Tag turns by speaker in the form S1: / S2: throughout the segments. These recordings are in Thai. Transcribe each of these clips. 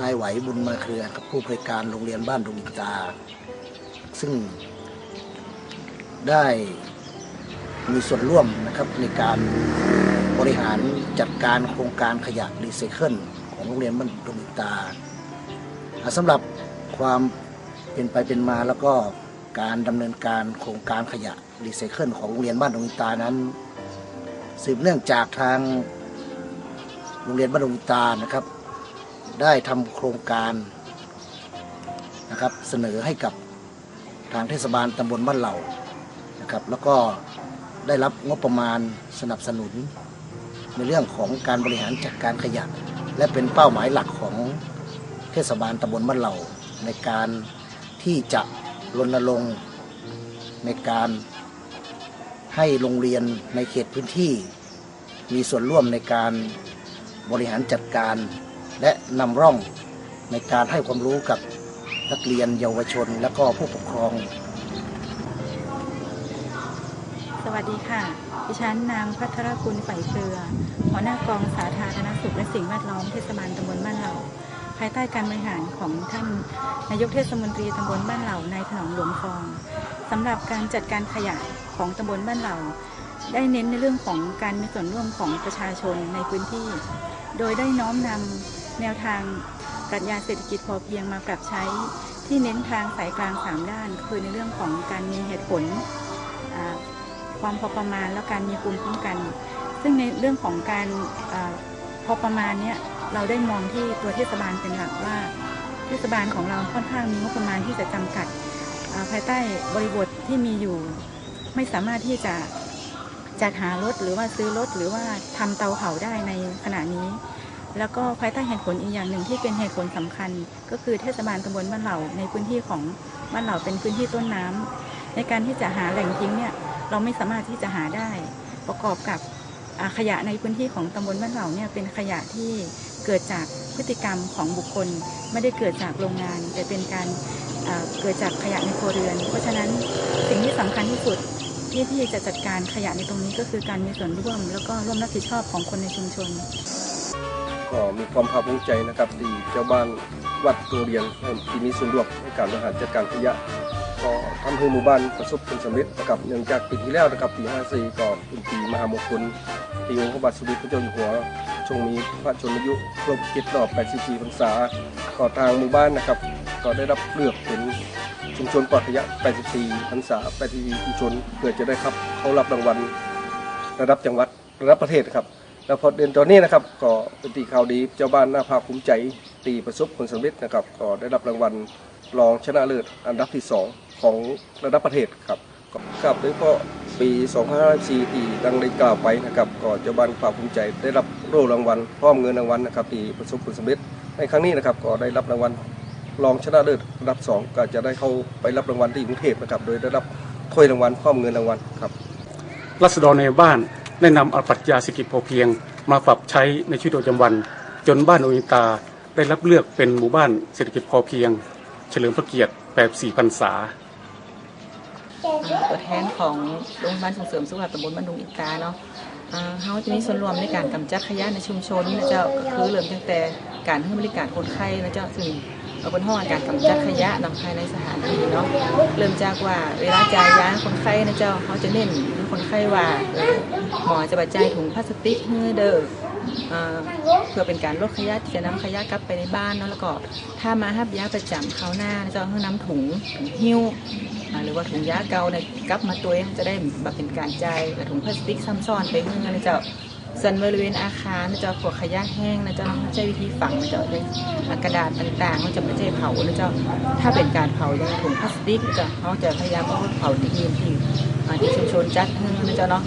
S1: นายไหวบุญมาเครือครับผู้บริการโรงเรียนบ้านดงิตา ซึ่งได้มีส่วนร่วมนะครับในการบริหารจัดการโครงการขยะรีไซเคิลของโรงเรียนบ้านดงิตาสำหรับความเป็นไปเป็นมาแล้วก็การดำเนินการโครงการขยะรีไซเคิลของโรงเรียนบ้านดงิตานั้น สืบเนื่องจากทางโรงเรียนบ้านดงิตานะครับ ได้ทำโครงการนะครับเสนอให้กับทางเทศบาลตำบลบ้านเหล่านะครับแล้วก็ได้รับงบประมาณสนับสนุน ในเรื่องของการบริหารจัดการขยะ และเป็นเป้าหมายหลักของเทศบาลตำบลบ้านเหล่า ในการที่จะรณรงค์ในการให้โรงเรียนในเขตพื้นที่ มีส่วนร่วมในการบริหารจัดการ และนำร่องในการให้ความรู้กับนักเรียนเยาวชน และก็ผู้ปกครอง
S2: สวัสดีค่ะ ดิฉันนางพัทรกุลไฝ่เครือหัวหน้ากองสาธารณสุขและสิ่งแวดล้อมเทศบาลตำบลบ้านเหล่าภายใต้การบริหารของท่านนายกเทศมนตรีตำบลบ้านเหล่านายถนอมหลวงทองสำหรับการจัดการขยะของตำบลบ้านเหล่าได้เน้นในเรื่องของการมีส่วนร่วมของประชาชนในพื้นที่ โดยได้น้อมนำ แนวทางปรัชญาเศรษฐกิจพอเพียงมาปรับใช้ที่เน้นทางสายกลางสามด้าน คือในเรื่องของการมีเหตุผล ความพอประมาณและการมีภูมิคุ้มกัน ซึ่งในเรื่องของการอพอประมาณเนี้ยเราได้มองที่ตัวเทศบาลเป็นหลักว่า เทศบาลของเราค่อนข้างมีงบประมาณที่จะจำกัดภายใต้บริบทที่มีอยู่ ไม่สามารถที่จะจัดหารถหรือว่าซื้อรถหรือว่าทำเตาเผาได้ในขณะนี้ แล้วก็ภายใต้เหตุผลอีกอย่างหนึ่งที่เป็นเหตุผลสำคัญ ก็คือเทศบาลตำบลบ้านเหล่าในพื้นที่ของบ้านเหล่าเป็นพื้นที่ต้นน้ำในการที่จะหาแหล่งทิ้งเนี่ยเราไม่สามารถที่จะหาได้ ประกอบกับขยะในพื้นที่ของตำบลบ้านเหล่าเนี่ยเป็นขยะที่เกิดจากพฤติกรรมของบุคคล ไม่ได้เกิดจากโรงงาน แต่เป็นการเกิดจากขยะในครัวเรือน เพราะฉะนั้นสิ่งที่สำคัญที่สุดที่ที่จะจัดการขยะในตรงนี้ก็คือการมีส่วนร่วม แล้วก็ร่วมรับผิดชอบของคนในชุมชน
S3: ก็มีความภาคภูมิใจนะครับที่เจ้าบ้านวัดโรงเรียนที่มีส่วนร่วมในการบริหารจัดการขยะก็ทำให้หมู่บ้านประสบผลสำเร็จนะครับเนื่องจากปีที่แล้วนะครับปี54ก็เป็นปีมหามงคลที่องค์พระบาทสมเด็จพระเจ้าอยู่หัวทรงมีพระชนมายุครบ7รอบ84พรรษาก็ทางหมู่บ้านนะครับ ก็ได้รับเลือกเป็นชุมชนปลอดขยะ 84พรรษา84ชุมชนเพื่อจะได้ครับ เขารับรางวัลระดับจังหวัดระดับประเทศครับ แล้วพอเดือนตอนนี้นะครับก็เป็นตีข่าวดีเจ้าบ้านน่าภาคภูมิใจตีประสบผลสำเร็จนะครับก็ได้รับรางวัลรองชนะเลิศอันดับที่ 2 ของระดับประเทศครับก็ครับโดยเฉพาะปี 2554ที่ดังได้กล่าวไปนะครับก็เจ้าบ้านภาคภูมิใจได้รับโล่รางวัลพร้อมเงินรางวัลนะครับที่ประสบผลสำเร็จในครั้งนี้นะครับก็ได้รับรางวัลรองชนะเลิศอันดับ 2 ก็จะได้เข้าไปรับรางวัลที่กรุงเทพนะครับโดยได้รับถ้วยรางวัลพร้อมเงินรางวัลครับ
S4: รัษฎรในบ้าน ได้นำเอาปรัชญาเศรษฐกิจพอเพียง มาปรับใช้ในชีวิตประจำวัน จนบ้านโออินตาได้รับเลือกเป็นหมู่บ้านเศรษฐกิจพอเพียง เฉลิมพระเกียรติ 84พรรษา
S5: ตัวแทนของโรงพยาบาลส่งเสริมสุขภาพตำบลบ้านดุงอินตาเนาะเขาจะมีส่วนรวมในการกำจัดขยะในชุมชนนะเจ้าก็คือเริ่มตั้งแต่การให้บริการคนไข้นะเจ้าซึ่งเราเป็นห้องการกำจัดขยะนำภายในสถานที่เนาะเริ่มจากว่าเวลาจ่ายยาคนไข้นะเจ้าเขาจะเน้น คนไข้ว่าหมอจะบรรจัยถุงพลาสติกให้เด้ออ่าเพื่อเป็นการลดขยะที่จะนำขยะกลับไปในบ้านเนาะแล้วก็ถ้ามาหับยาประจำคราวหน้านะเจ้าให้น้ำถุงถุงหิ้วหรือว่าถุงยาเก่าเนี่ยกลับมาตัวเองจะได้แบบเป็นการใจแต่ถุงพลาสติกซ้ำซ้อนไปเมื่อนะเจ้าส่วนบริเวณอาคารนะเจ้าพวกขยะแห้งนะเจ้าใช้วิธีฝังนะเจ้าด้วยกระดาษต่างๆมันจะไม่ใช่เผานะเจ้าถ้าเป็นการเผาอย่างถุงพลาสติกนะเขาจะพยายามเอาเผาที่อื่นที่ อ่าที่ชุมชนจัดให้นะเจ้าเนาะ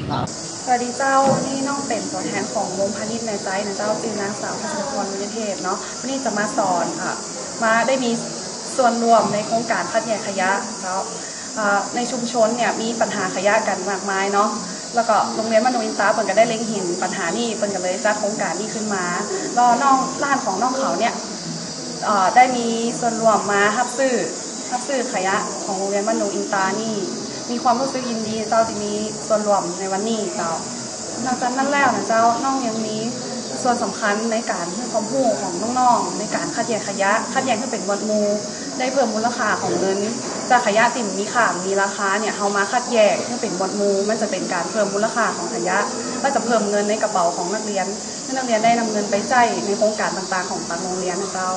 S6: สวัสดีเจ้านี่น้องเป็นตัวแทนของวงพาณิชย์ในใจนะเจ้าเป็นนางสาวพัชรพรวิญเทพเนาะวันนี้จะมาสอนค่ะมาได้มีส่วนรวมในโครงการคัดแยกขยะเจ้าในชุมชนเนี่ยมีปัญหาขยะกันมากมายเนาะแล้วก็โรงเรียนมโนอินตาเปิ่นก็ได้เล็งเห็นปัญหานี้เปิ่นก็เลยจัดโครงการนี้ขึ้นมาแล้วน้องร้านของน้องเขาเนี่ยได้มีส่วนรวมมาฮับซื้อฮับซื้อขยะของโรงเรียนมโนอินตานี่ มีความรู้สึกยินดีเจ้าที่มีส่วนรวมในวันนี้เจ้านอกจากนั้นแล้วนะเจ้าน้องยังมีส่วนสำคัญในการให้ความรู้ของน้องๆในการคัดแยกขยะคัดแยกให้เป็นหมวดมูได้เพิ่มมูลค่าของเงินจากขยะติ่มมีค่ามีราคาเนี่ยเอามาคัดแยกให้เป็นหมวดมูมันจะเป็นการเพิ่มมูลค่าของขยะก็จะเพิ่มเงินในกระเป๋าของนักเรียนให้นักเรียนได้นำเงินไปใช้ในโครงการต่างๆของทางโรงเรียนนะเจ้า